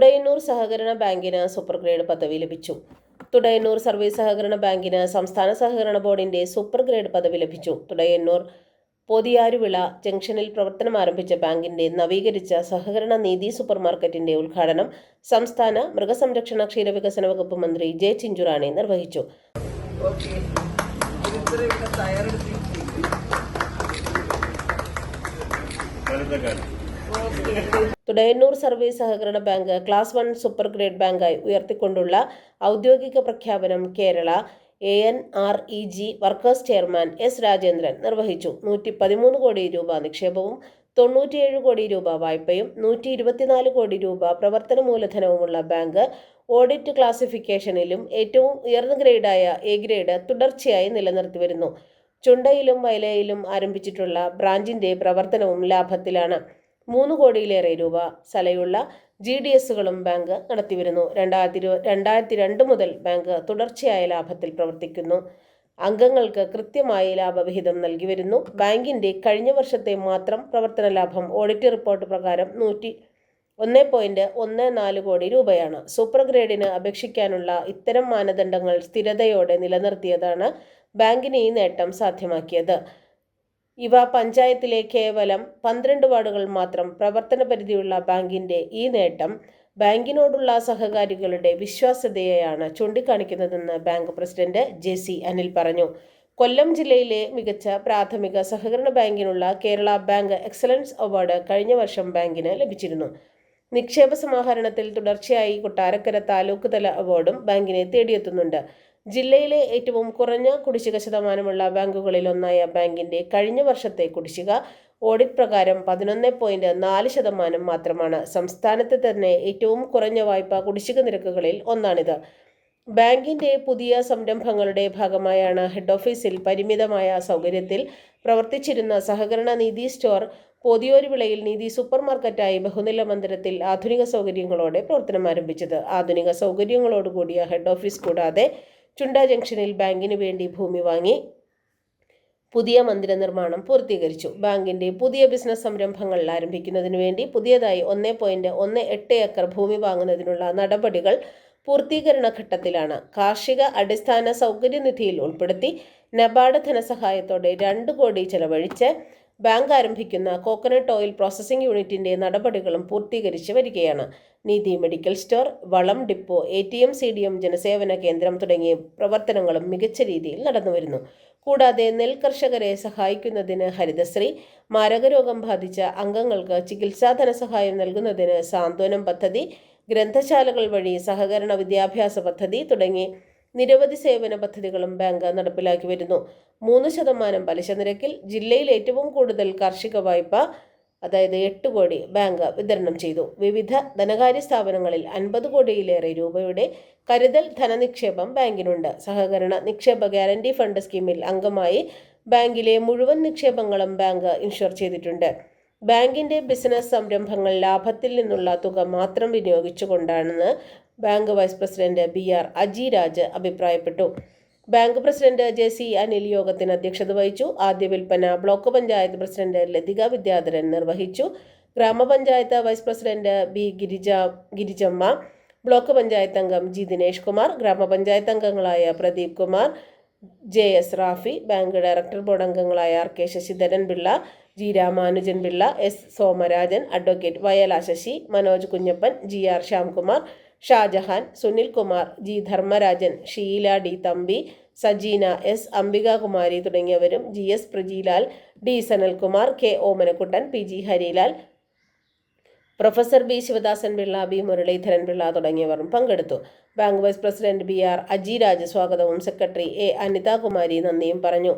തുടയന്നൂർ സഹകരണ ബാങ്കിന് super grade പദവി ലഭിച്ചു. തുടയന്നൂർ സർവീസ് സഹകരണ ബാങ്കിന് സംസ്ഥാന സഹകരണ ബോർഡിന്റെ സൂപ്പർ ഗ്രേഡ് പദവി ലഭിച്ചു. തുടയന്നൂർ പൊതിയാരുവിള ജംഗ്ഷനിൽ പ്രവർത്തനം ആരംഭിച്ച ബാങ്കിന്റെ നവീകരിച്ച സഹകരണ നീതി സൂപ്പർ മാർക്കറ്റിന്റെ ഉദ്ഘാടനം സംസ്ഥാന മൃഗസംരക്ഷണ ക്ഷീരവികസന വകുപ്പ് മന്ത്രി ജെ ചിഞ്ചുറാണി നിർവഹിച്ചു. ഓക്കെ. തുടയന്നൂർ സർവീസ് സഹകരണ bank class one super grade ബാങ്കായി ഉയർത്തിക്കൊണ്ടുള്ള ഔദ്യോഗിക പ്രഖ്യാപനം Kerala E N R E G workers chairman S Rajendran നിർവഹിച്ചു. നൂറ്റി പതിമൂന്ന് കോടി രൂപ നിക്ഷേപവും തൊണ്ണൂറ്റിയേഴ് കോടി രൂപ വായ്പയും നൂറ്റി ഇരുപത്തിനാല് കോടി രൂപ പ്രവർത്തന മൂലധനവുമുള്ള ബാങ്ക് ഓഡിറ്റ് ക്ലാസിഫിക്കേഷനിലും ഏറ്റവും ഉയർന്ന ഗ്രേഡായ എ ഗ്രേഡ് തുടർച്ചയായി നിലനിർത്തി വരുന്നു ചുണ്ടയിലും വയലയിലും ആരംഭിച്ചിട്ടുള്ള ബ്രാഞ്ചിന്റെ പ്രവർത്തനവും ലാഭത്തിലാണ്. മൂന്ന് കോടിയിലേറെ രൂപ സലയുള്ള ജി ഡി എസുകളും ബാങ്ക് നടത്തിവരുന്നു. രണ്ടായിരത്തി ഇരു രണ്ടായിരത്തി രണ്ട് മുതൽ ബാങ്ക് തുടർച്ചയായ ലാഭത്തിൽ പ്രവർത്തിക്കുന്നു. അംഗങ്ങൾക്ക് കൃത്യമായ ലാഭവിഹിതം നൽകി വരുന്നു ബാങ്കിന്റെ കഴിഞ്ഞ വർഷത്തെ മാത്രം പ്രവർത്തന ലാഭം ഓഡിറ്റ് റിപ്പോർട്ട് പ്രകാരം നൂറ്റി ഒന്ന് പോയിന്റ് ഒന്ന് നാല് കോടി രൂപയാണ്. സൂപ്പർ ഗ്രേഡിന് അപേക്ഷിക്കാനുള്ള ഇത്തരം മാനദണ്ഡങ്ങൾ സ്ഥിരതയോടെ നിലനിർത്തിയതാണ് ബാങ്കിന് ഈ നേട്ടം സാധ്യമാക്കിയത്. ഇവ പഞ്ചായത്തിലെ കേവലം പന്ത്രണ്ട് വാർഡുകൾ മാത്രം പ്രവർത്തന പരിധിയുള്ള ബാങ്കിന്റെ ഈ നേട്ടം ബാങ്കിനോടുള്ള സഹകാരികളുടെ വിശ്വാസ്യതയെയാണ് ചൂണ്ടിക്കാണിക്കുന്നതെന്ന് bank president J C Anil പറഞ്ഞു. കൊല്ലം ജില്ലയിലെ മികച്ച പ്രാഥമിക സഹകരണ ബാങ്കിനുള്ള കേരള ബാങ്ക് എക്സലൻസ് അവാർഡ് കഴിഞ്ഞ വർഷം ബാങ്കിന് ലഭിച്ചിരുന്നു. നിക്ഷേപ സമാഹരണത്തിൽ തുടർച്ചയായി കൊട്ടാരക്കര താലൂക്ക് തല അവാർഡും ബാങ്കിനെ തേടിയെത്തുന്നുണ്ട്. ജില്ലയിലെ ഏറ്റവും കുറഞ്ഞ കുടിശ്ശിക ശതമാനമുള്ള ബാങ്കുകളിൽ ഒന്നായ ബാങ്കിന്റെ കഴിഞ്ഞ വർഷത്തെ കുടിശ്ശിക ഓഡിറ്റ് പ്രകാരം പതിനൊന്ന് പോയിന്റ് നാല് ശതമാനം മാത്രമാണ്. സംസ്ഥാനത്തെ തന്നെ ഏറ്റവും കുറഞ്ഞ വായ്പ കുടിശ്ശിക നിരക്കുകളിൽ ഒന്നാണിത്. ബാങ്കിന്റെ പുതിയ സംരംഭങ്ങളുടെ ഭാഗമായാണ് ഹെഡ് ഓഫീസിൽ പരിമിതമായ സൗകര്യത്തിൽ പ്രവർത്തിച്ചിരുന്ന സഹകരണ നീതി സ്റ്റോർ പോതിയോര് വിളയിൽ നീതി സൂപ്പർ മാർക്കറ്റായി ബഹുനില മന്ദിരത്തിൽ ആധുനിക സൗകര്യങ്ങളോടെ പ്രവർത്തനം ആരംഭിച്ചത്. ആധുനിക സൗകര്യങ്ങളോടുകൂടിയ ഹെഡ് ഓഫീസ് കൂടാതെ ചുണ്ട ജംഗ്ഷനിൽ ബാങ്കിന് വേണ്ടി ഭൂമി വാങ്ങി പുതിയ മന്ദിര നിർമ്മാണം പൂർത്തീകരിച്ചു. ബാങ്കിന്റെ പുതിയ ബിസിനസ് സംരംഭങ്ങൾ ആരംഭിക്കുന്നതിന് വേണ്ടി പുതിയതായി ഒന്ന് പോയിന്റ് ഒന്ന് എട്ട് ഏക്കർ ഭൂമി വാങ്ങുന്നതിനുള്ള നടപടികൾ പൂർത്തീകരണ ഘട്ടത്തിലാണ്. കാർഷിക അടിസ്ഥാന സൗകര്യ നിധിയിൽ ഉൾപ്പെടുത്തി നബാർഡ് ധനസഹായത്തോടെ രണ്ട് കോടി ചെലവഴിച്ച് ബാങ്ക് ആരംഭിക്കുന്ന കോക്കനട്ട് ഓയിൽ പ്രോസസ്സിംഗ് യൂണിറ്റിന്റെ നടപടികളും പൂർത്തീകരിച്ച് വരികയാണ്. നീതി മെഡിക്കൽ സ്റ്റോർ വളം depot A T M C D M ജനസേവന കേന്ദ്രം തുടങ്ങിയ പ്രവർത്തനങ്ങളും മികച്ച രീതിയിൽ നടന്നുവരുന്നു. കൂടാതെ നെൽ കർഷകരെ സഹായിക്കുന്നതിന് ഹരിതശ്രീ മാരകരോഗം ബാധിച്ച അംഗങ്ങൾക്ക് ചികിത്സാ ധനസഹായം നൽകുന്നതിന് സാന്ത്വനം പദ്ധതി ഗ്രന്ഥശാലകൾ വഴി സഹകരണ വിദ്യാഭ്യാസ പദ്ധതി തുടങ്ങി നിരവധി സേവന പദ്ധതികളും ബാങ്ക് നടപ്പിലാക്കി വരുന്നു. മൂന്ന് ശതമാനം പലിശ നിരക്കിൽ ജില്ലയിൽ ഏറ്റവും കൂടുതൽ കാർഷിക വായ്പ അതായത് എട്ട് കോടി ബാങ്ക് വിതരണം ചെയ്തു. വിവിധ ധനകാര്യ സ്ഥാപനങ്ങളിൽ അൻപത് കോടിയിലേറെ രൂപയുടെ കരുതൽ ധനനിക്ഷേപം ബാങ്കിനുണ്ട്. സഹകരണ നിക്ഷേപ ഗ്യാരണ്ടി ഫണ്ട് സ്കീമിൽ അംഗമായി ബാങ്കിലെ മുഴുവൻ നിക്ഷേപങ്ങളും ബാങ്ക് ഇൻഷുർ ചെയ്തിട്ടുണ്ട്. ബാങ്കിന്റെ ബിസിനസ് സംരംഭങ്ങൾ ലാഭത്തിൽ നിന്നുള്ള തുക മാത്രം വിനിയോഗിച്ചുകൊണ്ടാണെന്ന് bank vice president B R Aji Raj അഭിപ്രായപ്പെട്ടു. Bank president J C Anil യോഗത്തിന് അധ്യക്ഷത വഹിച്ചു. ആദ്യ വിൽപ്പന ബ്ലോക്ക് പഞ്ചായത്ത് പ്രസിഡന്റ് ലതിക വിദ്യാധരൻ നിർവഹിച്ചു. ഗ്രാമപഞ്ചായത്ത് vice president B Girija Girijamma block panchayat അംഗം ജി ദിനേഷ് കുമാർ ഗ്രാമപഞ്ചായത്ത് അംഗങ്ങളായ Pradeep Kumar J S Rafi bank director board അംഗങ്ങളായ R K Sasidharan Pillai G Ramanujan Pillai S Somarajan advocate Vayala Sasi Manoj Kunjappan G R Shyamkumar Shajahan Sunil Kumar G. Dharmarajan Sheela D. Thampi Sajeena S. Ambikakumari തുടങ്ങിയവരും G. S. Prajilal D. Sanalkumar K. Omanakuttan P. G. Harilal professor B. Sivadasan Pillai B. Muraleedharan Pillai തുടങ്ങിയവരും പങ്കെടുത്തു. Bank vice president B. R. Aji Raja സ്വാഗതവും secretary A. Anitha Kumari നന്ദിയും പറഞ്ഞു.